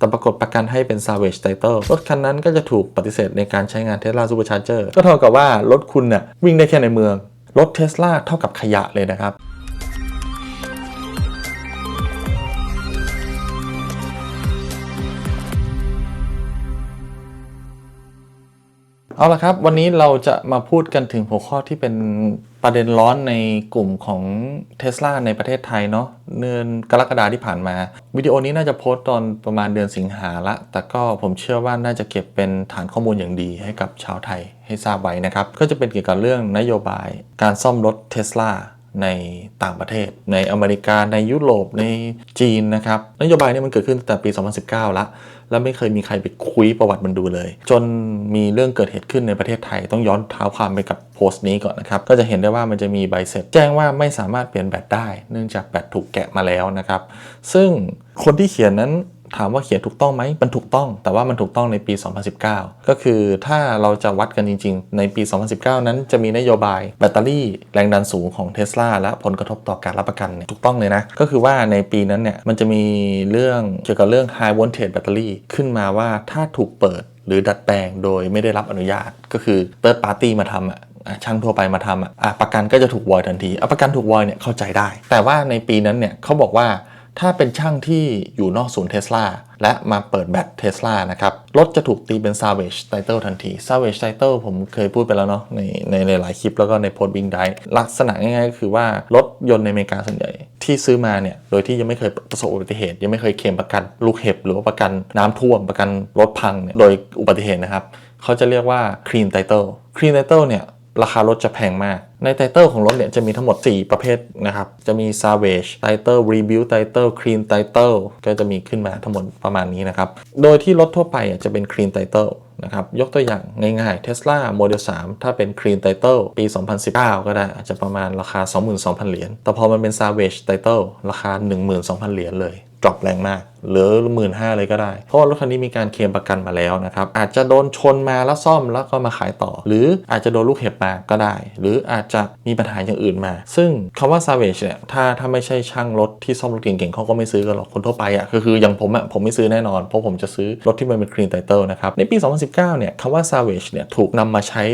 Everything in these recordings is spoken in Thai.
แต่ปรากฏประกันให้เป็น Savage Title รถคันนั้นก็จะถูกปฏิเสธในการใช้งาน Tesla Supercharger ก็เท่ากับว่ารถคุณเนี่ยวิ่งได้แค่ในเมือง รถ Tesla เท่ากับขยะเลยนะครับเอาละครับ วันนี้เราจะมาพูดกันถึงหัวข้อที่เป็น ประเด็นร้อนในกลุ่มของ Tesla ในประเทศไทยเนาะเดือนกรกฎาที่ผ่านมา วิดีโอนี้น่าจะโพสต์ตอนประมาณเดือนสิงหาละ แต่ก็ผมเชื่อว่าน่าจะเก็บเป็นฐานข้อมูลอย่างดีให้กับชาวไทยให้ทราบไว้นะครับ ก็จะเป็นเกี่ยวกับเรื่องนโยบายการซ่อมรถ Tesla ในต่างประเทศ ในอเมริกาในยุโรปในจีนนะครับนโยบายนี้มันเกิดขึ้นตั้งแต่ปี 2019ละ แล้วไม่เคยมีใครไปคุยประวัติมันดูเลย จนมีเรื่องเกิดเหตุขึ้นในประเทศไทย ต้องย้อนเท้าความไปกับโพสต์นี้ก่อนนะครับ ก็จะเห็นได้ว่ามันจะมีใบเสร็จ แจ้งว่าไม่สามารถเปลี่ยนแบตได้ เนื่องจากแบตถูกแกะมาแล้วนะครับ ซึ่งคนที่เขียนนั้น ถามว่าเขียนถูกต้องไหมมันถูกต้อง แต่ว่ามันถูกต้องในปี 2019 ก็คือถ้าเราจะวัดกันจริง ๆ ในปี 2019 นั้นจะมีนโยบายแบตเตอรี่แรงดันสูงของ Tesla และผลกระทบต่อการรับประกันเนี่ยถูกต้องเลยนะ ก็คือว่าในปีนั้นเนี่ยมันจะมีเรื่องเกี่ยวกับเรื่อง high voltage battery ขึ้นมาว่าถ้าถูกเปิดหรือดัดแปลงโดยไม่ได้รับอนุญาต ก็คือ third party มาทำอะอะช่างทั่วไปมาทำอะประกันก็จะถูกวอยทันทีอะประกันถูกวอยเนี่ยเข้าใจได้ แต่ว่าในปีนั้นเนี่ยเขาบอกว่า ถ้าเป็นช่างที่อยู่นอกศูนย์เทสลาและมาเปิดแบตเทสลานะครับ รถจะถูกตีเป็น Savage Title ทันที Savage Title ผมเคยพูดไปแล้วเนาะในในในหลายคลิปแล้วก็ในโพสต์บิงได้ลักษณะง่ายๆก็คือว่า รถยนต์ในอเมริกาส่วนใหญ่ ที่ซื้อมาเนี่ย โดยที่ยังไม่เคยประสบอุบัติเหตุ ยังไม่เคยเคลมประกันลูกเห็บ หรือว่าประกันน้ำท่วมประกันรถพังเนี่ยโดยอุบัติเหตุนะครับเขาจะเรียกว่า Clean Title Clean Title เนี่ยราคารถจะแพงมาก ในไตเติลของรถเนี่ยจะมีทั้งหมด 4 ประเภทนะครับ จะมี Savage Title Rebuild Title Clean Title ก็จะมีขึ้นมาทั้งหมดประมาณนี้นะครับ โดยที่รถทั่วไปอะจะเป็น Clean Title นะครับ ยกตัวอย่างง่ายๆ Tesla Model 3 ถ้าเป็น Clean Title ปี 2019 ก็ได้อาจจะประมาณราคา 22,000 เหรียญ แต่พอมันเป็น Savage Title ราคา 12,000 เหรียญเลย ดรอปแรงมากหลือหมื่นห้าเลยก็ได้ เพราะรถคันนี้มีการเคลมประกันมาแล้วนะครับ อาจจะโดนชนมาแล้วซ่อมแล้วก็มาขายต่อ หรืออาจจะโดนลูกเห็บมาก็ได้ หรืออาจจะมีปัญหาอย่างอื่นมา ซึ่งคำว่า savage เนี่ยถ้าถ้าไม่ใช่ช่างรถที่ซ่อมรถเก่งๆเขาก็ไม่ซื้อกันหรอกคนทั่วไปอะ่ะก็คืออย่างผมอะ่ะผมไม่ซื้อแน่นอนเพราะผมจะซื้อรถที่มันเป็น clean title นะครับในปี 2019เนี่ยคำว่า savage เนี่ยถูกนำมาใช้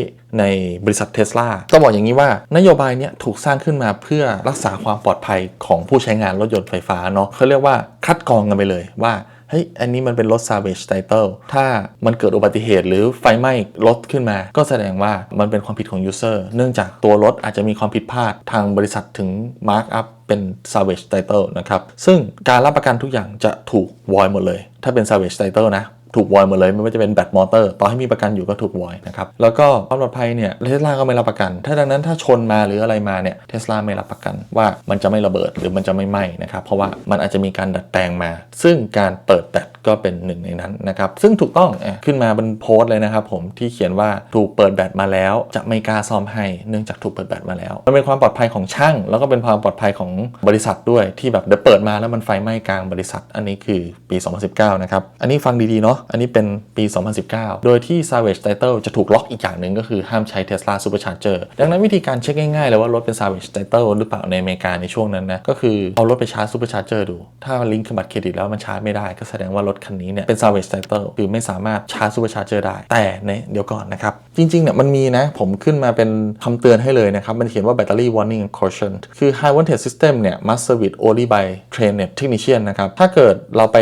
ในบริษัทเท sla ต้องบอกอย่างนี้ว่านโยบายเนี่ยถูกสร้างขึ้นมาเพื่อรักษาความปลอดภัยของผู้ใช้งานรถยนต์ไฟฟ้าเนาะเขาเรียกว่าคัดกรองกันไปเลยว่าเฮ้ยอันนี้มันเป็นรถ Savage Title ถ้ามันเกิดอุบัติเหตุหรือไฟไหม้รถขึ้นมา ก็แสดงว่ามันเป็นความผิดของ User เนื่องจากตัวรถอาจจะมีความผิดพลาดทางบริษัทถึง Mark up เป็น Savage Title นะครับ ซึ่งการรับประกันทุกอย่างจะถูก void หมดเลย ถ้าเป็น Savage Title นะ ถูกวอยหมดเลย ไม่ว่าจะเป็นแบตมอเตอร์ต่อให้มีประกันอยู่ก็ถูกวอยนะครับแล้วก็ความปลอดภัยเนี่ยเทสลาก็ไม่รับประกัน ถ้าดังนั้นถ้าชนมาหรืออะไรมาเนี่ยเทสลาไม่รับประกันว่ามันจะไม่ระเบิดหรือมันจะไม่ไหม้นะครับเพราะว่ามันอาจจะมีการดัดแปลงมา ซึ่งการเปิดแบตก็เป็นหนึ่งในนั้นนะครับซึ่งถูกต้องขึ้นมาบนโพสต์เลยนะครับผมที่เขียนว่าถูกเปิดแบตมาแล้ว จะไม่กล้าซ่อมให้เนื่องจากถูกเปิดแบตมาแล้วมันเป็นความปลอดภัยของช่าง แล้วก็เป็นความปลอดภัยของบริษัทด้วยที่แบบเดี๋ยวเปิดมาแล้วมันไฟไหม้กลางบริษัท อันนี้คือปี 2019 นะครับ อันนี้ฟังดี ๆ เนาะอันนี้เป็นปี 2019 โดยที่ Savage Title จะถูกล็อกอีกอย่างหนึ่งก็คือห้ามใช้ Tesla Supercharger ดังนั้นวิธีการเช็คง่ายๆเลยว่ารถเป็น Savage Title หรือเปล่าในอเมริกาในช่วงนั้นนะ ก็คือเอารถไปชาร์จ Supercharger ดู ถ้าลิงก์กับบัตรเครดิตแล้วมันชาร์จไม่ได้ ก็แสดงว่ารถคันนี้เนี่ยเป็น Savage Title คือไม่สามารถชาร์จ Supercharger ได้ แต่ในเดี๋ยวก่อนนะครับ จริงๆเนี่ยมันมีนะ ผมขึ้นมาเป็นคำเตือนให้เลยนะครับ มันเขียนว่า Battery Warning and Caution คือ High Voltage System เนี่ย must service only by trained technician นะครับ ถ้าเกิดเราไป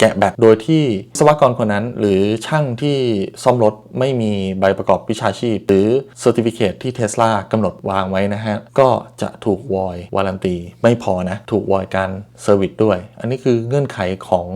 แกะแบตโดยที่วิศวกรคนนั้น หรือช่างที่ซ่อมรถไม่มีใบประกอบวิชาชีพ หรือเซอร์ติฟิเคตที่เทสลากำหนดวางไว้นะฮะ ก็จะถูกวอยวารันตีไม่พอนะ ถูกวอยการเซอร์วิสด้วย อันนี้คือเงื่อนไขของ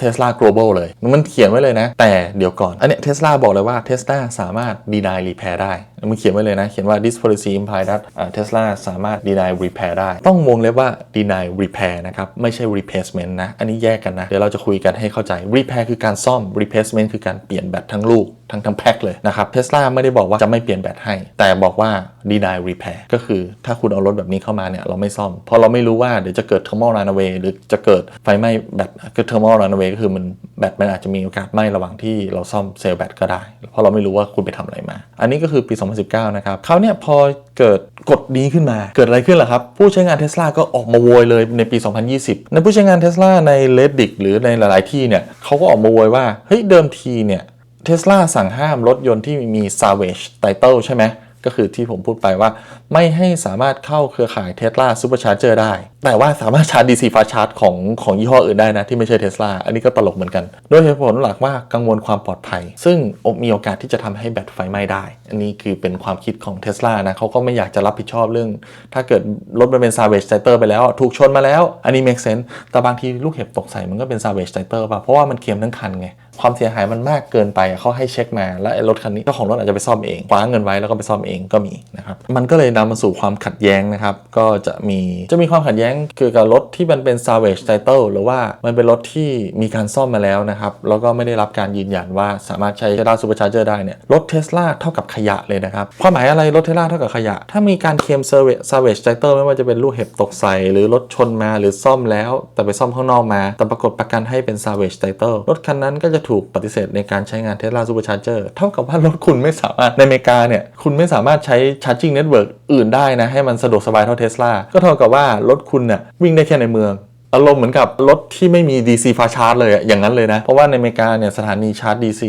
Tesla Global เลย มันเขียนไว้เลยนะ แต่เดี๋ยวก่อน อันเนี้ย Tesla บอกเลยว่า Tesla สามารถดีนายรีแพร์ได้ มันเขียนไว้เลยนะ เขียนว่า this policy implies that อ่า Tesla สามารถ deny repair ได้ ต้องวงเล็บว่า deny repair นะครับ ไม่ใช่ replacement นะ อันนี้แยกกันนะ เดี๋ยวเราจะคุยกันให้เข้าใจ repair คือการซ่อม replacement คือการเปลี่ยนแบตทั้งลูก ทั้งทั้งแพ็คเลยนะครับเทสลาไม่ได้บอกว่าจะไม่เปลี่ยนแบตให้ แต่บอกว่า deny repair ก็คือถ้าคุณเอารถแบบนี้เข้ามาเนี่ยเราไม่ซ่อม เพราะเราไม่รู้ว่าเดี๋ยวจะเกิด thermal runaway หรือจะเกิดไฟไหม้แบตคือ thermal runaway ก็คือมันแบตมันอาจจะมีโอกาสไหม้ระหว่างที่เราซ่อมเซลล์แบตก็ได้ เพราะเราไม่รู้ว่าคุณไปทำอะไรมา อันนี้ก็คือปี 2019 นะครับเขาเนี่ยพอเกิดกฎนี้ขึ้นมา เกิดอะไรขึ้นล่ะครับ ผู้ใช้งานเทสลาก็ออกมาโวยเลยในปี 2020 ในผู้ใช้งานเทสลาใน Reddit หรือในหลาย ๆ ที่เนี่ยเขาก็ออกมาโวยว่าเฮ้ยเดิมทีเนี่ย เทสลาสั่งห้ามรถยนต์ที่มี Savage Title ใช่ไหมก็คือที่ผมพูดไปว่า ไม่ให้สามารถเข้าเครือข่ายเทสลาซูเปอร์ชาร์เจอร์ได้ แต่ว่าสามารถชาร์จ DC fast charge ของของยี่ห้ออื่นได้นะ ที่ไม่ใช่เทสลาอันนี้ก็ตลกเหมือนกันโดยเหตุผลหลักว่ากังวลความปลอดภัย ซึ่งมีโอกาสที่จะทำให้แบตไฟไหม้ได้ อันนี้คือเป็นความคิดของเทสลานะเขาก็ไม่อยากจะรับผิดชอบเรื่อง ถ้าเกิดรถมันเป็น Savage Title ไปแล้ว ถูกชนมาแล้ว อันนี้ make sense แต่บางทีลูกเห็บตกใส่มันก็เป็น Savage Title ป่ะเพราะว่ามันเค็มทั้งคันไง ความเสียหายมันมากเกินไปเขาให้เช็คมา แล้วรถคันนี้เจ้าของรถอาจจะไปซ่อมเองคว้าเงินไว้แล้วก็ไปซ่อมเองก็มีนะครับมันก็เลยนำมาสู่ความขัดแย้งนะครับก็จะมีจะมีความขัดแย้งเกี่ยวกับรถที่มันเป็น salvage title หรือว่ามันเป็นรถที่มีการซ่อมมาแล้วนะครับแล้วก็ไม่ได้รับการยืนยันว่าสามารถใช้ Tesla Supercharger ได้เนี่ยรถ Tesla เท่ากับขยะเลยนะครับความหมายอะไรรถ Tesla เท่ากับขยะ ถ้ามีการเคลม salvage salvage title ไม่ว่าจะเป็นลูกเห็บตกใส่หรือรถชนมาหรือซ่อมแล้ว แต่ไปซ่อมข้างนอกมา แต่ปรากฏประกันให้เป็น salvage title รถคันนั้นก็จะถูกปฏิเสธในการใช้งาน Tesla Supercharger เท่ากับว่ารถคุณไม่สามารถในอเมริกาเนี่ยคุณไม่สามารถใช้ charging network อื่นได้นะ ให้มันสะดวกสบายเท่า Tesla ก็เท่ากับว่ารถคุณเนี่ยวิ่งได้แค่ในเมืองอารมณ์เหมือนกับรถที่ไม่มี DC fast charge เลยอย่างนั้นเลยนะ เพราะว่าในอเมริกาเนี่ยสถานีชาร์จ DC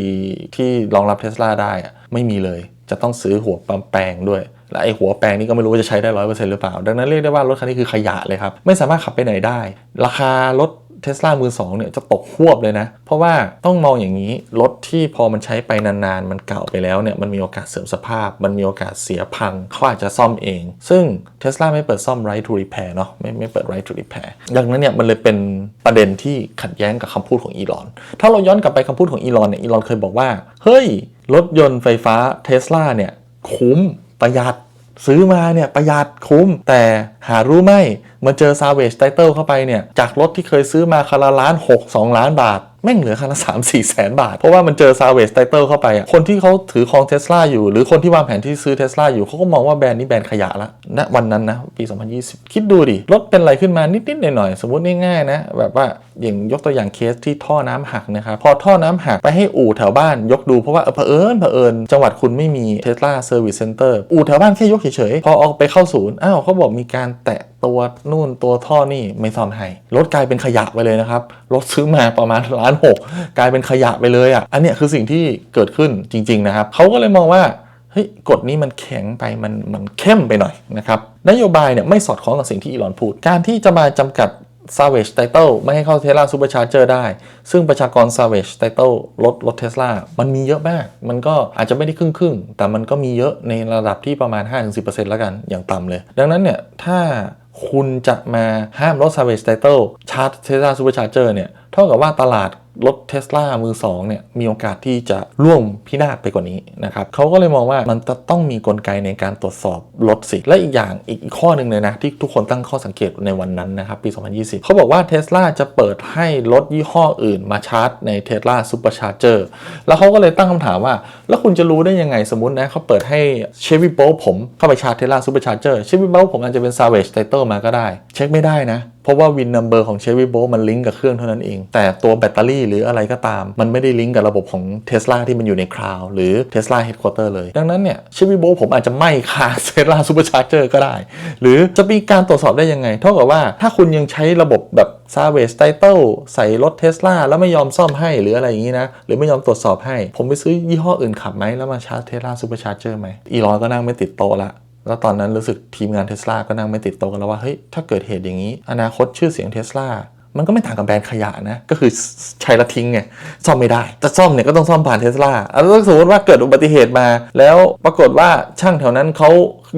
ที่รองรับ Tesla ได้ไม่มีเลย จะต้องซื้อหัวปั๊มแปลงด้วย และไอหัวแปลงนี่ก็ไม่รู้ว่าจะใช้ได้ร้อยเปอร์เซ็นต์หรือเปล่า ดังนั้นเรียกได้ว่ารถคันนี้คือขยะเลยครับ ไม่สามารถขับไปไหนได้ ราคารถ เทสลามือสองเนี่ยจะตกควบเลยนะ เพราะว่าต้องมองอย่างนี้ รถที่พอมันใช้ไปนานๆ มันเก่าไปแล้วเนี่ยมันมีโอกาสเสื่อมสภาพ มันมีโอกาสเสียพังเขาอาจจะซ่อมเอง ซึ่งเทสลาไม่เปิดซ่อม right to repair เนาะไม่ไม่เปิด right to repair ดังนั้นเนี่ยมันเลยเป็นประเด็นที่ขัดแย้งกับคำพูดของอีลอน ถ้าเราย้อนกลับไปคำพูดของอีลอนเนี่ยอีลอนเคยบอกว่า เฮ้ย รถยนต์ไฟฟ้าเทสลาเนี่ยคุ้มประหยัด ซื้อมาเนี่ยประหยัดคุ้ม แต่หารู้ไหมมาเจอ Savage Title เข้าไปเนี่ย จากรถที่เคยซื้อมาคาราล้านหกสองล้านบาท แม่งเหลือคันละ3 4แสนบาท เพราะว่ามันเจอ Savage Title เข้าไปอะคนที่เขาถือครองเทสลาอยู่ หรือคนที่วางแผนที่ซื้อเทสลาอยู่เขาก็มองว่าแบรนด์นี้แบรนด์ขยะละณวันนั้นนะ ปี 2020 คิดดูดิรถเป็นอะไรขึ้นมานิดๆหน่อยๆสมมติง่ายๆนะ แบบว่าอย่างยกตัวอย่างเคสที่ท่อน้ำหักนะครับพอท่อน้ำหักไปให้อู่แถวบ้านยกดูเพราะว่าเออเผอิญเผอิญจังหวัดคุณไม่มี Tesla Service Center อู่แถวบ้านแค่ยกเฉยๆพอเอาไปเข้าศูนย์อ้าวเขาบอกมีการแตะ ตัวนู่นตัวท่อนี่ไม่ซ่อมให้รถกลายเป็นขยะไปเลยนะครับรถซื้อมาประมาณล้านหกกลายเป็นขยะไปเลยอะอันเนี้ยคือสิ่งที่เกิดขึ้นจริง ๆ นะครับเขาก็เลยมองว่าเฮ้ยกฎนี้มันแข็งไปมันมันเข้มไปหน่อยนะครับนโยบายเนี่ยไม่สอดคล้องกับสิ่งที่อีลอนพูด การที่จะมาจำกัด Savage Title ไม่ให้เข้า Tesla Supercharger ได้ ซึ่งประชากร Savage Title รถรถ Tesla มันมีเยอะมาก มันก็อาจจะไม่ได้ครึ่งครึ่งแต่มันก็มีเยอะในระดับที่ประมาณ 5-10%แล้วกันอย่างต่ำเลย ดังนั้นเนี่ย ถ้า คุณจะมาห้ามรถ Service Title ชาร์จ Tesla Supercharger เนี่ย เท่ากับว่าตลาด รถเทสลามือสองเนี่ยมีโอกาสที่จะร่วมพินาศไปกว่านี้นะครับเขาก็เลยมองว่ามันจะต้องมีกลไกในการตรวจสอบรถสิ และอีกอย่างอีกข้อหนึ่งเลยนะที่ทุกคนตั้งข้อสังเกตในวันนั้นนะครับปี 2020 เขาบอกว่าเทสลาจะเปิดให้รถยี่ห้ออื่นมาชาร์จในเทสลาซูเปอร์ชาร์เจอร์แล้วเขาก็เลยตั้งคำถามว่า แล้วคุณจะรู้ได้ยังไงสมมตินะเขาเปิดให้เชฟวี่โบผมเข้าไปชาร์จเทสลาซูเปอร์ชาร์เจอร์เชฟวี่โบผมอาจจะเป็น Savage Title มาก็ได้ เช็คไม่ได้นะ เพราะว่าวินนัมเบอร์ของเชฟวี่โบมันลิงก์กับเครื่องเท่านั้นเอง แต่ตัวแบตเตอรี่หรืออะไรก็ตาม มันไม่ได้ลิงก์กับระบบของ Tesla ที่มันอยู่ในคลาวด์หรือ Tesla Headquarter เลย ดังนั้นเนี่ยเชฟวี่โบผมอาจจะไม่คา Tesla Supercharger ก็ได้ หรือจะมีการตรวจสอบได้ยังไง เท่ากับว่าถ้าคุณยังใช้ระบบแบบ Savage Title ใส่รถ Tesla แล้วไม่ยอมซ่อมให้หรืออะไรอย่างนี้นะ หรือไม่ยอมตรวจสอบให้ ผมไปซื้อยี่ห้ออื่นขับไหมแล้วมาชาร์จ Tesla Supercharger ไหมอีลอนก็นั่งไม่ติดโต๊ะละ แล้วตอนนั้นรู้สึกทีมงานเทสลาก็นั่งไม่ติดโต๊ะกันแล้วว่าเฮ้ยถ้าเกิดเหตุอย่างนี้ อนาคตชื่อเสียงเทสลามันก็ไม่ต่างกับแบรนด์ขยะนะ ก็คือใช้ละทิ้งไงซ่อมไม่ได้จะซ่อมเนี่ยก็ต้องซ่อมผ่านเทสลาแล้วสมมติว่าเกิดอุบัติเหตุมา แล้วปรากฏว่าช่างแถวนั้นเขา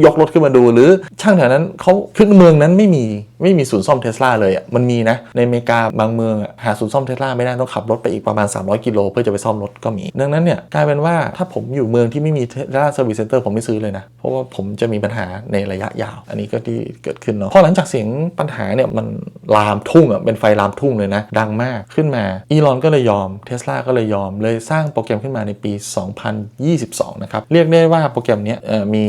ยกรถขึ้นมาดู หรือช่างแถวนั้นเขาคือเมืองนั้นไม่มีไม่มีศูนย์ซ่อมเทสลาเลยอะมันมีนะ ในอเมริกาบางเมืองหาศูนย์ซ่อมเทสลาไม่ได้ต้องขับรถไปอีกประมาณ 300 กิโลเพื่อจะไปซ่อมรถก็มี ดังนั้นเนี่ยกลายเป็นว่าถ้าผมอยู่เมืองที่ไม่มีเทสลาเซอร์วิสเซ็นเตอร์ผมไม่ซื้อเลยนะ เพราะว่าผมจะมีปัญหาในระยะยาว อันนี้ก็ที่เกิดขึ้นเนาะพอหลังจากเสียงปัญหาเนี่ยมันลามทุ่งอะเป็นไฟลามทุ่งเลยนะ ดังมากขึ้นมาอีลอนก็เลยยอมเทสลาก็เลยยอมเลยสร้างโปรแกรมขึ้นมาในปี 2022 นะครับเรียกได้ว่าโปรแกรมนี้มี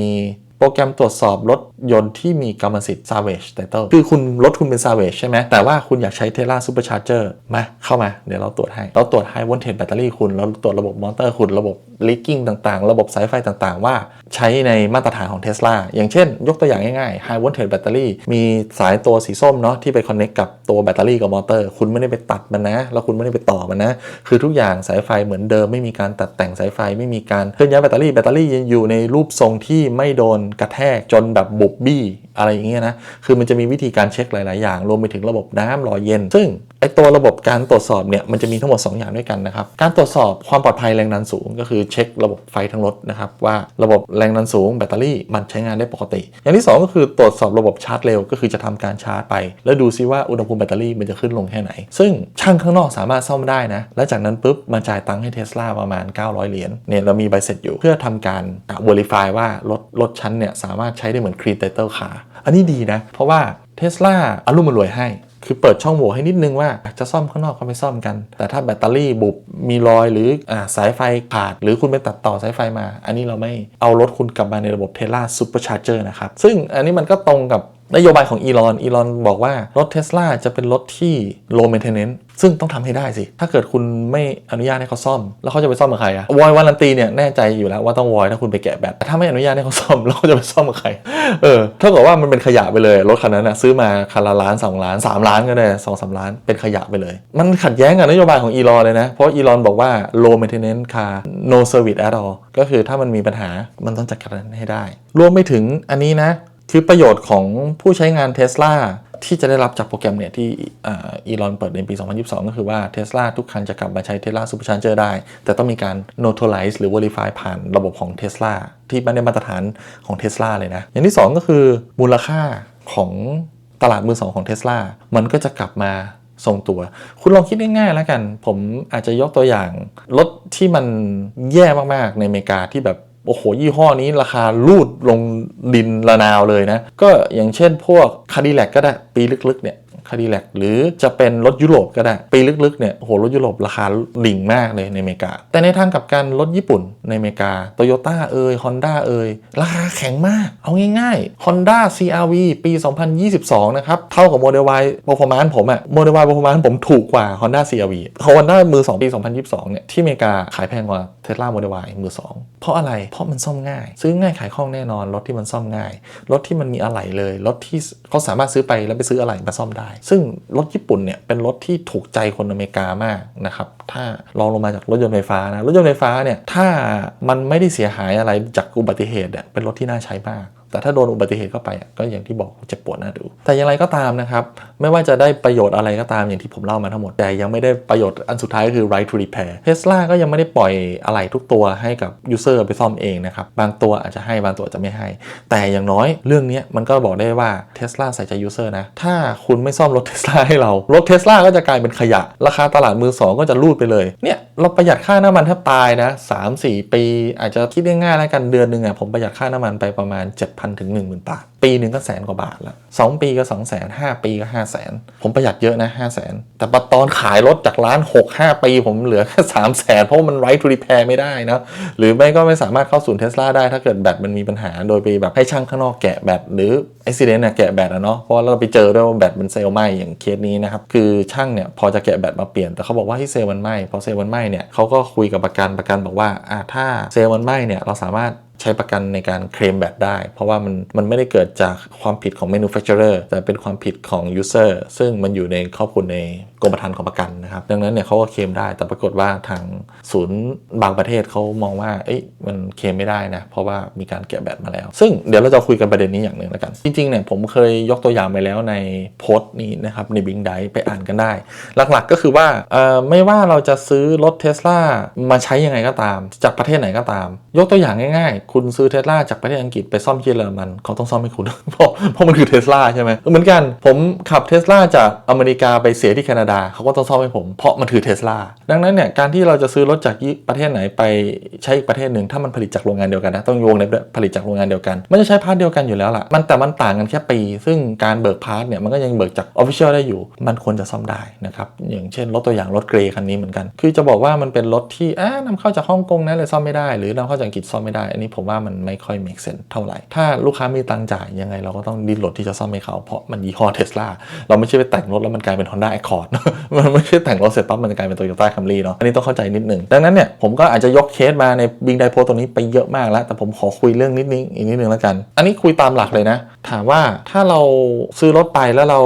โปรแกรมตรวจสอบรถยนต์ที่มีกรรมสิทธิ์ Savage Title คือคุณรถคุณเป็น Savage ใช่ไหม แต่ว่าคุณอยากใช้ Tesla Supercharger มาเข้ามา เดี๋ยวเราตรวจให้ เราตรวจ High Voltage Battery คุณ เราตรวจระบบมอเตอร์คุณ ระบบ Leaking ต่างๆ ระบบสายไฟต่างๆ ว่าใช้ในมาตรฐานของ Tesla อย่างเช่น ยกตัวอย่างง่ายๆ High Voltage Battery มีสายตัวสีส้มเนาะที่ไป connect กับตัวแบตเตอรี่กับมอเตอร์ คุณไม่ได้ไปตัดมันนะ แล้วคุณไม่ได้ไปต่อมันนะ คือทุกอย่างสายไฟเหมือนเดิมไม่มีการตัดแต่งสายไฟไม่มีการเคลื่อนย้ายแบตเตอรี่แบตเตอรี่ยังอยู่ในรูปทรงที่ไม่โดนกระแทกจนแบบบุบบี้อะไรอย่างเงี้ยนะ คือมันจะมีวิธีการเช็คหลาย ๆ อย่าง รวมไปถึงระบบน้ำรอเย็น ซึ่ง ไอตัวระบบการตรวจสอบเนี่ยมันจะมีทั้งหมด 2 อย่างด้วยกันนะครับ การตรวจสอบความปลอดภัยแรงดันสูง ก็คือเช็คระบบไฟทั้งรถนะครับว่าระบบแรงดันสูงแบตเตอรี่มันใช้งานได้ปกติ อย่างที่ 2 ก็คือตรวจสอบระบบชาร์จเร็ว ก็คือจะทำการชาร์จไป แล้วดูซิว่าอุณหภูมิแบตเตอรี่มันจะขึ้นลงแค่ไหน ซึ่งช่างข้างนอกสามารถซ่อมได้นะ และจากนั้นปุ๊บมาจ่ายตังค์ให้เทสลาประมาณ 900 เหรียญเนี่ยเรามีใบเสร็จอยู่เพื่อทำการ verify ว่ารถรถชั้นเนี่ยสามารถใช้ได้เหมือน clean title car อันนี้ดีนะเพราะว่าเทสลาอารมณ์รวยให้ คือเปิดช่องโหว่ให้นิดนึงว่าจะซ่อมข้างนอกก็ไปซ่อมกัน แต่ถ้าแบตเตอรี่บุบมีรอยหรืออสายไฟขาด หรือคุณไปตัดต่อสายไฟมา อันนี้เราไม่เอารถคุณกลับมาในระบบเทสลาซูเปอร์ชาร์เจอร์นะครับ ซึ่งอันนี้มันก็ตรงกับนโยบายของอีลอน อีลอนบอกว่ารถเทสลาจะเป็นรถที่ low maintenance ซึ่งต้องทำให้ได้สิ ถ้าเกิดคุณไม่อนุญาตให้เขาซ่อม แล้วเขาจะไปซ่อมกับใครอะวอยวารันตีเนี่ยแน่ใจอยู่แล้วว่าต้องวอยถ้าคุณไปแกะแบตแต่ถ้าไม่อนุญาตให้เขาซ่อมแล้วเขาจะไปซ่อมกับใคร เออเท่ากับว่ามันเป็นขยะไปเลย รถคันนั้นนะซื้อมาคันละล้านสองล้านสามล้านก็ได้สองสามล้าน เป็นขยะไปเลย มันขัดแย้งกับนโยบายของอีลอนเลยนะ เพราะอีลอนบอกว่า low maintenance car no service at all ก็คือถ้ามันมีปัญหามันต้องจัดการให้ได้ รวมไปถึงอันนี้นะ คือประโยชน์ของผู้ใช้งานเท s l a ที่จะได้รับจากโปรแกรมเนี่ยที่อีลอนเปิดในปี 2022 ก็คือว่า Tesla ทุกคันจะกลับมาใช้ Tesla Supercharger ได้ แต่ต้องมีการ notarize หรือ verify ผ่านระบบของ Tesla ที่ไม่ได้มาตรฐานของ Tesla เลยนะ อย่างที่ 2 ก็คือมูลค่าของตลาดมือสองของ Tesla มันก็จะกลับมาทรงตัว คุณลองคิดง่ายๆแล้วกัน ผมอาจจะยกตัวอย่าง รถที่มันแย่มากๆในอเมริกาที่แบบ โอ้โหยี่ห้อนี้ราคาลูดลงดินระนาวเลยนะ ก็อย่างเช่นพวกคาดิแลกก็ได้ปีลึกๆเนี่ย คาดิแลกหรือจะเป็นรถยุโรปก็ได้ ปีลึกๆเนี่ยโหรถยุโรปราคาดิ่งมากเลยในอเมริกา แต่ในทางกับกันรถญี่ปุ่นในอเมริกาโตโยต้าเอยฮอนด้าเอยราคาแข็งมาก เอาง่ายๆ Honda CRV ปี 2022 นะครับ เท่ากับโมเดล Y Performance ผมอะโมเดล Y Performance ผมถูกกว่า Honda CRV Honda มือ 2 ปี 2022 เนี่ย ที่อเมริกาขายแพงกว่า Tesla Model Y มือ 2 เพราะอะไร เพราะมันซ่อมง่าย ซื้อง่ายขายคล่องแน่นอน รถที่มันซ่อมง่าย รถที่มันมีอะไหล่เลย รถที่เขาสามารถซื้อไปแล้วไปซื้ออะไหล่มาซ่อมได้ซึ่งรถญี่ปุ่นเนี่ยเป็นรถที่ถูกใจคนอเมริกามากนะครับ ถ้าลองลงมาจากรถยนต์ไฟฟ้านะ รถยนต์ไฟฟ้าเนี่ย ถ้ามันไม่ได้เสียหายอะไรจากอุบัติเหตุเนี่ยเป็นรถที่น่าใช้มาก แต่ถ้าโดนอุบัติเหตุเข้าไปอะก็อย่างที่บอกเจ็บปวดน่าดู แต่อย่างไรก็ตามนะครับไม่ว่าจะได้ประโยชน์อะไรก็ตามอย่างที่ผมเล่ามาทั้งหมดแต่ยังไม่ได้ประโยชน์อันสุดท้ายก็คือ right to repair Tesla ก็ยังไม่ได้ปล่อยอะไรทุกตัวให้กับ user ไปซ่อมเองนะครับบางตัวอาจจะให้บางตัวอาจจะไม่ให้ แต่อย่างน้อยเรื่องนี้มันก็บอกได้ว่า Tesla ใส่ใจ user นะถ้าคุณไม่ซ่อมรถ Tesla ให้เรารถ Tesla ก็จะกลายเป็นขยะ ราคาตลาดมือสองก็จะรูดไปเลยเนี่ยเราประหยัดค่าน้ำมันแทบตายนะ3-4 ปี อาจจะคิดง่ายๆแล้วกันเดือนหนึ่งอะผมประหยัดค่าน้ำมันไปประมาณ7,000ันถึง10,000บาท ปีหนึ่งก็แสนกว่าบาทละสองปีก็2 0 0 0 0 0 5ปีก็5 0 0 0 0 0ผมประหยัดเยอะนะ5 0 0 0 0 0แต่ตอนขายรถจากล้าน6 5ปีผมเหลือแค่3 0 0 0 0 0เพราะมันไร้ทูรีแพร์ไม่ได้นะ หรือไม่ก็ไม่สามารถเข้าศูนย์เทสลาได้ถ้าเกิดแบตมันมีปัญหาโดยไปแบบให้ช่างข้างนอกแกะแบตหรืออุบิเหตุเนี่ยแกะแบตอะเนาะเพราะเราไปเจอด้วยว่าแบตมันเซลล์ไหมอย่างเคสนี้นะครับคือช่างเนี่ยพอจะแกะแบตมาเปลี่ยนแต่เขาบอกว่าที่เซลล์มันไหมพอเซลล์มันไหมเนี่ยเขาก็คุยกับประกันประกันบอกว่าอ่าถ้าเซลล์มันไหมเนี่ยเราสามารถ ใช้ประกันในการเคลมแบตได้ เพราะว่ามันมันไม่ได้เกิดจากความผิดของ manufacturer แต่เป็นความผิดของ user ซึ่งมันอยู่ในครอบคลุมใน กรมธรรม์ของประกันนะครับ ดังนั้นเนี่ยเขาก็เคลมได้ แต่ปรากฏว่าทางศูนย์บางประเทศเขามองว่าเอ้ยมันเคลมไม่ได้นะเพราะว่ามีการแกะแบตมาแล้ว ซึ่งเดี๋ยวเราจะคุยกันประเด็นนี้อย่างหนึ่งแล้วกัน จริงๆเนี่ยผมเคยยกตัวอย่างไปแล้วในโพสต์นี้นะครับในบิงไดไปอ่านกันได้ หลักๆก็คือว่าเอ่อไม่ว่าเราจะซื้อรถเทสลามาใช้ยังไงก็ตาม จากประเทศไหนก็ตาม ยกตัวอย่างง่ายๆ คุณซื้อเทสลาจากประเทศอังกฤษไปซ่อมที่เยอรมันเขาต้องซ่อมให้คุณเพราะเพราะมันคือเทสลาใช่ไหมเหมือนกันผมขับเทสลาจากอเมริกาไปเสียที่แคนาดาเขาก็ต้องซ่อมให้ผม เพราะมันคือเทสลาดังนั้นเนี่ยการที่เราจะซื้อรถจากประเทศไหนไปใช้อีกประเทศหนึ่งถ้ามันผลิตจากโรงงานเดียวกันนะต้องโยงในด้วยผลิตจากโรงงานเดียวกัน มันจะใช้พาร์ทเดียวกันอยู่แล้วล่ะมันแต่มันต่างกันแค่ปี ซึ่งการเบิกพาร์ทเนี่ยมันก็ยังเบิกจากออฟฟิเชียลได้อยู่ มันควรจะซ่อมได้นะครับอย่างเช่นรถตัวอย่างรถเกรย์คันนี้เหมือนกัน คือจะบอกว่ามันเป็นรถที่อ่านำเข้าจากฮ่องกงนะเลยซ่อมไม่ได้ หรือนำเข้าจากอังกฤษซ่อมไม่ได้ อันนี้ผมว่ามันไม่ค่อย make sense เท่าไหร่ถ้าลูกค้ามีตังจ่ายยังไงเราก็ต้องดิ้นรนที่จะซ่อมให้เขาเพราะมันยี่ห้อเทสลาเราไม่ใช่ไปแต่งรถแล้วมันกลายเป็น Honda Accord มันไม่ใช่แต่งรถเสร็จปั๊บมันจะกลายเป็น Toyota Camry เนาะอันนี้ต้องเข้าใจนิดหนึ่งดังนั้นเนี่ยผมก็อาจจะยกเคสมาในบิงไดโพตรงนี้ไปเยอะมากแล้ว แต่ผมขอคุยเรื่องนิดนึงอีกนิดนึงแล้วกัน อันนี้คุยตามหลักเลยนะ ถามว่าถ้าเราซื้อรถไปแล้วเรา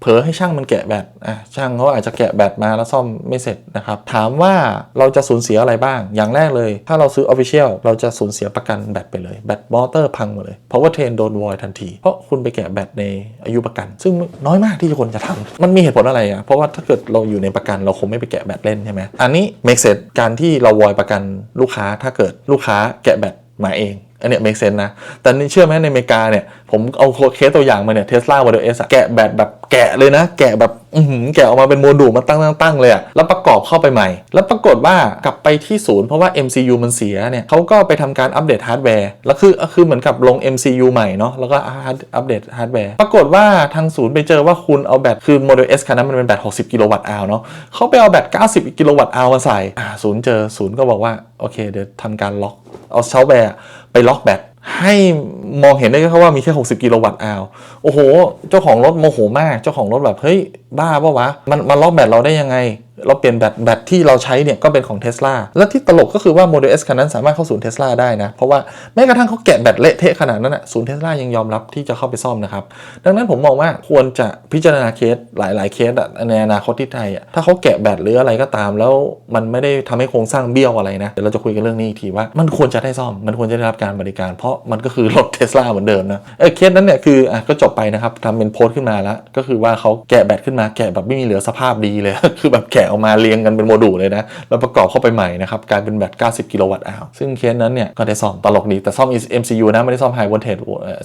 เผลอให้ช่างมันแกะแบตอะช่างเขาอาจจะแกะแบตมาแล้วซ่อมไม่เสร็จนะครับถามว่าเราจะสูญเสียอะไรบ้าง อย่างแรกเลย ถ้าเราซื้อ Official เราจะสูญเสียประกันแบตไปเลยแบตมอเตอร์พังหมดเลยเพราะว่าเทรนโดนวอยทันที เพราะคุณไปแกะแบตในอายุประกัน ซึ่งน้อยมากที่คนจะทำมันมีเหตุผลอะไรอะเพราะว่าถ้าเกิดเราอยู่ในประกันเราคงไม่ไปแกะแบตเล่นใช่ไหมอันนี้ make sense การที่เราวอยประกันลูกค้าถ้าเกิดลูกค้าแกะแบตมาเองอันเนี้ย make sense นะ แต่นี่เชื่อไหมในอเมริกาเนี่ย ผมเอาเคสตัวอย่างมาเนี่ยเทสลา Model S อะแกะแบตแบบแกะเลยนะ แกะแบบอืแกะออกมาเป็นโมดูลมาตั้งตั้งเลยอะแล้วประกอบเข้าไปใหม่ แล้วปรากฏว่ากลับไปที่ศูนย์เพราะว่า MCU มันเสียเนี่ยเขาก็ไปทำการอัปเดตฮาร์ดแวร์แล้วคือคือเหมือนกับลง MCU ใหม่เนาะแล้วก็อัปเดตฮาร์ดแวร์ปรากฏว่าทางศูนย์ไปเจอว่าคุณเอาแบตคือ Model S คันนั้นมันเป็นแบต60 กิโลวัตต์อาวเนาะเขาไปเอาแบต90 กิโลวัตต์อาวมาใส่ศูนย์เจอศูนย์ก็บอกว่าโอเคเดี๋ยวทำการล็อกเอาซอฟต์แวร์ไปล็อกแบต ให้มองเห็นได้แค่ว่ามีแค่ 60 กิโลวัตต์อาวโอ้โห เจ้าของรถโมโหมาก เจ้าของรถแบบ เฮ้ย บ้าปะวะ มันมันล็อกแบตเราได้ยังไงเราเปลี่ยนแบตแบตที่เราใช้เนี่ยก็เป็นของเท s l a และที่ตลกก็คือว่า Model S คันนั้นสามารถเข้าศูนย์เท s l a ได้นะ เพราะว่าแม้กระทั่งเขาแกะแบตเละเทะขนาดนั้นอะศูนย์เท s l a ยังยอมรับที่จะเข้าไปซ่อมนะครับ ดังนั้นผมมองว่าควรจะพิจารณาเคสหลาย ๆ เคสอะในอนาคตที่ไทย ถ้าเขาแกะแบตหรืออะไรก็ตาม แล้วมันไม่ได้ทำให้โครงสร้างเบี้ยวอะไรนะเดี๋ยวเราจะคุยกันเรื่องนี้อีกทีว่ามันควรจะได้ซ่อมมันควรจะได้รับการบริการ เพราะมันก็คือรถเท s l a เหมือนเดิมนะเออเคสนั้นเนี่ยคืออะก็จบไปนะครับทำเป็นโพสต์ขึ้นมาแล้วก็คือว่าเขาแกะแบตขึ้นมาแกะแบบไม่มีเหลือสภาพดีเลยคือแบบแกะะออกมาเรียงกันเป็นโมดูลเลยนะ แล้วประกอบเข้าไปใหม่นะครับ กลายเป็นแบต 90 กิโลวัตต์อาวซึ่งเคสนั้นเนี่ยก็ได้ซ่อมตลกดีแต่ซ่อม MCU นะ ไม่ได้ซ่อม High Voltage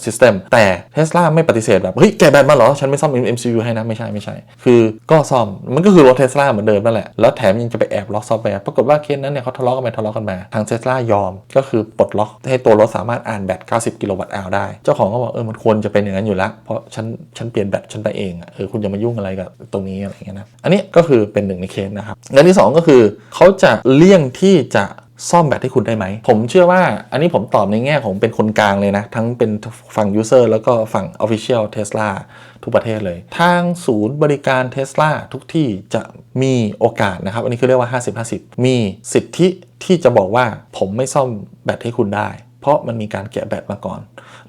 System แต่ Tesla ไม่ปฏิเสธแบบ เฮ้ย แกะแบตมาเหรอ ฉันไม่ซ่อม MCU ให้นะ ไม่ใช่ไม่ใช่ คือก็ซ่อมมันก็คือรถ Tesla เหมือนเดิมนั่นแหละ แล้วแถมยังจะไปแอบล็อกซอฟต์แวร์ปรากฏว่าเคสนั้นเนี่ยเขาทะเลาะกันไปทะเลาะกันมาทาง Tesla ยอมก็คือปลดล็อกให้ตัวรถสามารถอ่านแบต 90 กิโลวัตต์อาวได้เจ้าของก็บอกเออมันควรจะเป็นอย่างนั้นอยู่แล้วเพราะฉันฉันเปลี่ยนแบตฉันไปเองอะเออคุณจะมายุ่งอะไรกับตรงนี้อะไรเงี้ยนะอันนี้ก็คือเป็นหนึ่งในเคสนะครับและที่สองก็คือเขาจะเลี่ยงที่จะซ่อมแบตให้คุณได้ไหม ผมเชื่อว่าอันนี้ผมตอบในแง่ของเป็นคนกลางเลยนะ ทั้งเป็นฝั่ง User แล้วก็ฝั่ง Official Tesla ทุกประเทศเลย ทางศูนย์บริการ Tesla ทุกที่จะมีโอกาสนะครับ อันนี้คือเรียกว่า 50-50 มีสิทธิที่จะบอกว่าผมไม่ซ่อมแบตให้คุณได้ เพราะมันมีการแกะแบตมาก่อน